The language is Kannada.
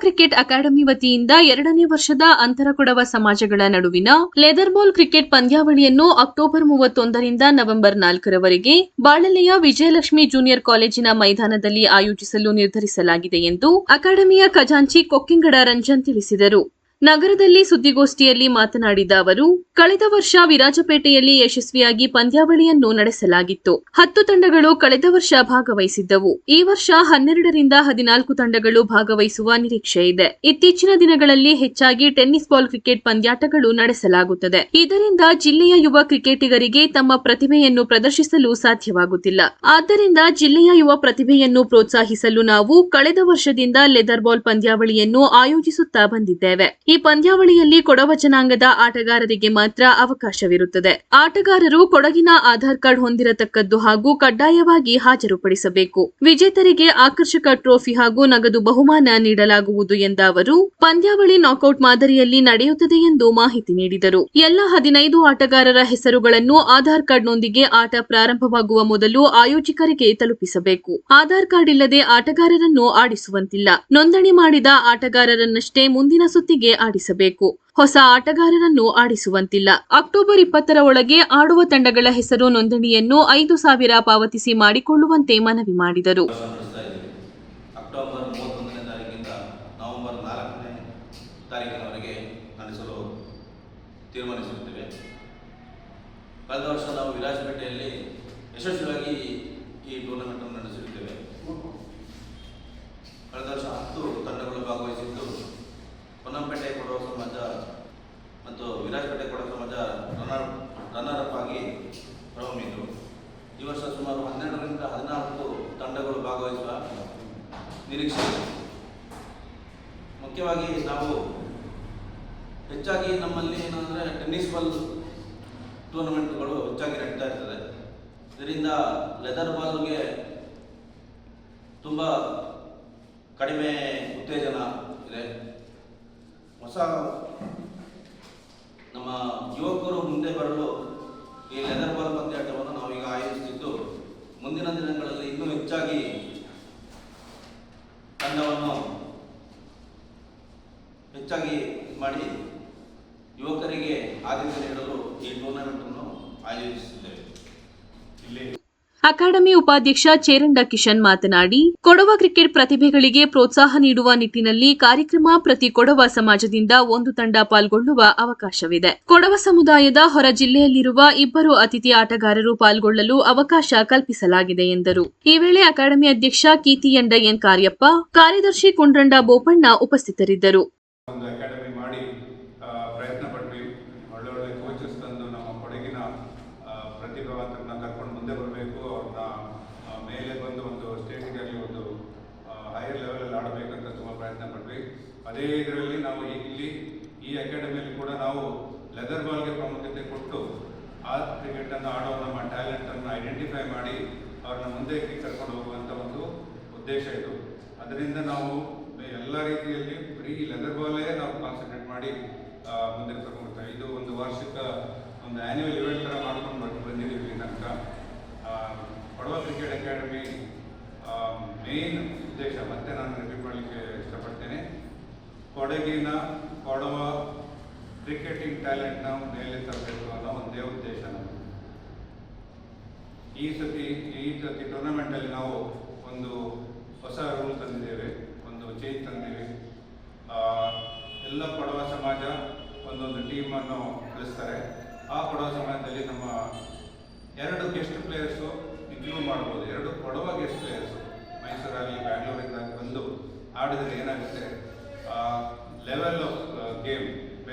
ಕ್ರಿಕೆಟ್ ಅಕಾಡೆಮಿ ವತಿಯಿಂದ ಎರಡನೇ ವರ್ಷದ ಅಂತರ ಕೊಡವ ಸಮಾಜಗಳ ನಡುವಿನ ಲೆದರ್ ಬಾಲ್ ಕ್ರಿಕೆಟ್ ಪಂದ್ಯಾವಳಿಯನ್ನು ಅಕ್ಟೋಬರ್ ಮೂವತ್ತೊಂದರಿಂದ ನವೆಂಬರ್ ನಾಲ್ಕರವರೆಗೆ ಬಾಳಲೆಯ ವಿಜಯಲಕ್ಷ್ಮಿ ಜೂನಿಯರ್ ಕಾಲೇಜಿನ ಮೈದಾನದಲ್ಲಿ ಆಯೋಜಿಸಲು ನಿರ್ಧರಿಸಲಾಗಿದೆ ಎಂದು ಅಕಾಡೆಮಿಯ ಖಜಾಂಚಿ ಕೊಕ್ಕಿಂಗಡ ರಂಜನ್ ತಿಳಿಸಿದರು. ನಗರದಲ್ಲಿ ಸುದ್ದಿಗೋಷ್ಠಿಯಲ್ಲಿ ಮಾತನಾಡಿದ ಅವರು, ಕಳೆದ ವರ್ಷ ವಿರಾಜಪೇಟೆಯಲ್ಲಿ ಯಶಸ್ವಿಯಾಗಿ ಪಂದ್ಯಾವಳಿಯನ್ನು ನಡೆಸಲಾಗಿತ್ತು. ಹತ್ತು ತಂಡಗಳು ಕಳೆದ ವರ್ಷ ಭಾಗವಹಿಸಿದ್ದವು. ಈ ವರ್ಷ ಹನ್ನೆರಡರಿಂದ ಹದಿನಾಲ್ಕು ತಂಡಗಳು ಭಾಗವಹಿಸುವ ನಿರೀಕ್ಷೆ ಇದೆ. ಇತ್ತೀಚಿನ ದಿನಗಳಲ್ಲಿ ಹೆಚ್ಚಾಗಿ ಟೆನ್ನಿಸ್ ಬಾಲ್ ಕ್ರಿಕೆಟ್ ಪಂದ್ಯಾಟಗಳು ನಡೆಸಲಾಗುತ್ತದೆ. ಇದರಿಂದ ಜಿಲ್ಲೆಯ ಯುವ ಕ್ರಿಕೆಟಿಗರಿಗೆ ತಮ್ಮ ಪ್ರತಿಭೆಯನ್ನು ಪ್ರದರ್ಶಿಸಲು ಸಾಧ್ಯವಾಗುತ್ತಿಲ್ಲ. ಆದ್ದರಿಂದ ಜಿಲ್ಲೆಯ ಯುವ ಪ್ರತಿಭೆಯನ್ನು ಪ್ರೋತ್ಸಾಹಿಸಲು ನಾವು ಕಳೆದ ವರ್ಷದಿಂದ ಲೆದರ್ ಬಾಲ್ ಪಂದ್ಯಾವಳಿಯನ್ನು ಆಯೋಜಿಸುತ್ತಾ ಬಂದಿದ್ದೇವೆ. ಈ ಪಂದ್ಯಾವಳಿಯಲ್ಲಿ ಕೊಡವ ಜನಾಂಗದ ಆಟಗಾರರಿಗೆ ಮಾತ್ರ ಅವಕಾಶವಿರುತ್ತದೆ. ಆಟಗಾರರು ಕೊಡಗಿನ ಆಧಾರ್ ಕಾರ್ಡ್ ಹೊಂದಿರತಕ್ಕದ್ದು ಹಾಗೂ ಕಡ್ಡಾಯವಾಗಿ ಹಾಜರುಪಡಿಸಬೇಕು. ವಿಜೇತರಿಗೆ ಆಕರ್ಷಕ ಟ್ರೋಫಿ ಹಾಗೂ ನಗದು ಬಹುಮಾನ ನೀಡಲಾಗುವುದು ಎಂದ ಅವರು, ಪಂದ್ಯಾವಳಿ ನಾಕೌಟ್ ಮಾದರಿಯಲ್ಲಿ ನಡೆಯುತ್ತದೆ ಎಂದು ಮಾಹಿತಿ ನೀಡಿದರು. ಎಲ್ಲ ಹದಿನೈದು ಆಟಗಾರರ ಹೆಸರುಗಳನ್ನು ಆಧಾರ್ ಕಾರ್ಡ್ನೊಂದಿಗೆ ಆಟ ಪ್ರಾರಂಭವಾಗುವ ಮೊದಲು ಆಯೋಜಕರಿಗೆ ತಲುಪಿಸಬೇಕು. ಆಧಾರ್ ಕಾರ್ಡ್ ಇಲ್ಲದೆ ಆಟಗಾರರನ್ನು ಆಡಿಸುವಂತಿಲ್ಲ. ನೋಂದಣಿ ಮಾಡಿದ ಆಟಗಾರರನ್ನಷ್ಟೇ ಮುಂದಿನ ಸುತ್ತಿಗೆ ಆಡಿಸಬೇಕು. ಹೊಸ ಆಟಗಾರರನ್ನು ಆಡಿಸುವಂತಿಲ್ಲ. ಅಕ್ಟೋಬರ್ ಇಪ್ಪತ್ತರ ಒಳಗೆ ಆಡುವ ತಂಡಗಳ ಹೆಸರು ನೋಂದಣಿಯನ್ನು ಐದು ಸಾವಿರ ಪಾವತಿಸಿ ಮಾಡಿಕೊಳ್ಳುವಂತೆ ಮನವಿ ಮಾಡಿದರು. ಕಳೆದ ವರ್ಷ ನಾವು ವಿರಾಜಪೇಟೆಯಲ್ಲಿ ಯಶಸ್ವಿಯಾಗಿ ಈ ಟೂರ್ನಮೆಂಟನ್ನು ನಡೆಸಿರುತ್ತೇವೆ ಕಳೆದ ವರ್ಷ ಹತ್ತು ತಂಡಗಳು ಭಾಗವಹಿಸಿದ್ದು ಪೊನ್ನಂಪೇಟೆ ಕೊಡವ ಸಮಾಜ ಮತ್ತು ಸಮಾಜ ರನ್ನರ್ ರನ್ನರ್ ಅಪ್ ಆಗಿ ಹೊರಹೊಮ್ಮಿದ್ರು. ಈ ವರ್ಷ ಸುಮಾರು ಹನ್ನೆರಡರಿಂದ ಹದಿನಾಲ್ಕು ತಂಡಗಳು ಭಾಗವಹಿಸುವ ನಿರೀಕ್ಷೆ ಮುಖ್ಯವಾಗಿ ನಾವು ಹೆಚ್ಚಾಗಿ ನಮ್ಮಲ್ಲಿ ಏನಂದರೆ ಟೆನ್ನಿಸ್ ಬಾಲ್ ಟೂರ್ನಮೆಂಟ್ಗಳು ಹೆಚ್ಚಾಗಿ ನಡೀತಾ ಇರ್ತದೆ. ಇದರಿಂದ ಲೆದರ್ ಬಾಲ್ಗೆ ತುಂಬ ಕಡಿಮೆ ಉತ್ತೇಜನ ಇದೆ. ಹೊಸ ಯುವಕರು ಮುಂದೆ ಬರಲು ಈ ಲೆದರ್ ಬಾಲ್ ಪಂದ್ಯಾಟವನ್ನು ನಾವೀಗ ಆಯೋಜಿಸಿದ್ದು ಮುಂದಿನ ದಿನಗಳಲ್ಲಿ ಇನ್ನೂ ಹೆಚ್ಚಾಗಿ ತಂಡವನ್ನು ಹೆಚ್ಚಾಗಿ ಮಾಡಿ ಯುವಕರಿಗೆ ಆದ್ಯತೆ ನೀಡಲು ಈ ಟೂರ್ನಮೆಂಟನ್ನು ಆಯೋಜಿಸಿದ್ದೇವೆ ಇಲ್ಲಿ ಅಕಾಡೆಮಿ ಉಪಾಧ್ಯಕ್ಷ ಚೇರಂಡ ಕಿಶನ್ ಮಾತನಾಡಿ, ಕೊಡವ ಕ್ರಿಕೆಟ್ ಪ್ರತಿಭೆಗಳಿಗೆ ಪ್ರೋತ್ಸಾಹ ನೀಡುವ ನಿಟ್ಟಿನಲ್ಲಿ ಕಾರ್ಯಕ್ರಮ ಪ್ರತಿ ಕೊಡವ ಸಮಾಜದಿಂದ ಒಂದು ತಂಡ ಪಾಲ್ಗೊಳ್ಳುವ ಅವಕಾಶವಿದೆ. ಕೊಡವ ಸಮುದಾಯದ ಹೊರ ಜಿಲ್ಲೆಯಲ್ಲಿರುವ ಇಬ್ಬರು ಅತಿಥಿ ಆಟಗಾರರು ಪಾಲ್ಗೊಳ್ಳಲು ಅವಕಾಶ ಕಲ್ಪಿಸಲಾಗಿದೆ ಎಂದರು. ಈ ವೇಳೆ ಅಕಾಡೆಮಿ ಅಧ್ಯಕ್ಷ ಕೀತಿಯಂಡ ಎನ್ ಕಾರ್ಯಪ್ಪ, ಕಾರ್ಯದರ್ಶಿ ಕುಂಡ್ರಂಡ ಬೋಪಣ್ಣ ಉಪಸ್ಥಿತರಿದ್ದರು. ಪ್ರತಿಭಾವಂತರನ್ನ ಕರ್ಕೊಂಡು ಮುಂದೆ ಬರಬೇಕು, ಅವ್ರನ್ನ ಮೇಲೆ ಬಂದು ಒಂದು ಸ್ಟೇಟಿಗಾಗಿ ಒಂದು ಹೈಯರ್ ಲೆವೆಲಲ್ಲಿ ಆಡಬೇಕಂತ ತುಂಬ ಪ್ರಯತ್ನ ಪಡ್ವಿ ಅದೇ ಇದರಲ್ಲಿ ನಾವು ಇಲ್ಲಿ ಈ ಅಕಾಡೆಮಿಯಲ್ಲಿ ಕೂಡ ನಾವು ಲೆದರ್ ಬಾಲ್ಗೆ ಪ್ರಾಮುಖ್ಯತೆ ಕೊಟ್ಟು ಆ ಕ್ರಿಕೆಟನ್ನು ಆಡೋ ನಮ್ಮ ಟ್ಯಾಲೆಂಟನ್ನು ಐಡೆಂಟಿಫೈ ಮಾಡಿ ಅವ್ರನ್ನ ಮುಂದೆ ಕರ್ಕೊಂಡು ಹೋಗುವಂಥ ಒಂದು ಉದ್ದೇಶ ಇದು. ಅದರಿಂದ ನಾವು ಎಲ್ಲ ರೀತಿಯಲ್ಲಿ ಬರೀ ಲೆದರ್ ಬಾಲೇ ನಾವು ಕಾನ್ಸಂಟ್ರೇಟ್ ಮಾಡಿ ಮುಂದೆ ಕರ್ಕೊಂಡು ಇದು ಒಂದು ವಾರ್ಷಿಕ ಒಂದು ಆ್ಯನ್ಯುವಲ್ ಇವೆಂಟ್ ಥರ ಮಾಡ್ಕೊಂಡು ಬಂದು ಬಂದಿದ್ದೀವಿ ಇಲ್ಲಿ ತನಕ ಆ, ಕೊಡವ ಕ್ರಿಕೆಟ್ ಅಕಾಡೆಮಿ ಮೇನ್ ಉದ್ದೇಶ ಮತ್ತೆ ನಾನು ರಿಪೀಟ್ ಮಾಡಲಿಕ್ಕೆ ಇಷ್ಟಪಡ್ತೇನೆ. ಕೊಡಗಿನ ಕೊಡವ ಕ್ರಿಕೆಟಿಂಗ್ ಟ್ಯಾಲೆಂಟ್ನ ಮೇಲೆ ತರಬೇಕು ಅನ್ನೋ ಒಂದೇ ಉದ್ದೇಶ ಈ ಸತಿ ಈ ಸತಿ ಟೂರ್ನಮೆಂಟಲ್ಲಿ ನಾವು ಒಂದು ಹೊಸ ರೂಲ್ ತಂದಿದ್ದೇವೆ, ಒಂದು ಚೇಂಜ್ ತಂದಿದ್ದೇವೆ. ಎಲ್ಲ ಕೊಡವ ಸಮಾಜ ಒಂದೊಂದು ಟೀಮನ್ನು ಕಳಿಸ್ತಾರೆ ಆ ಕೊಡವ ಸಮಾಜದಲ್ಲಿ ನಮ್ಮ ಎರಡು ಗೆಸ್ಟ್ ಪ್ಲೇಯರ್ಸು ಇನ್ಕ್ಲೂಡ್ ಮಾಡ್ಬೋದು. ಎರಡು ಕೊಡವ ಗೆಸ್ಟ್ ಪ್ಲೇಯರ್ಸು ಮೈಸೂರಲ್ಲಿ, ಬ್ಯಾಂಗ್ಳೂರಿಂದ ಆಡಿದರೆ ಏನಾಗುತ್ತೆ? Level of game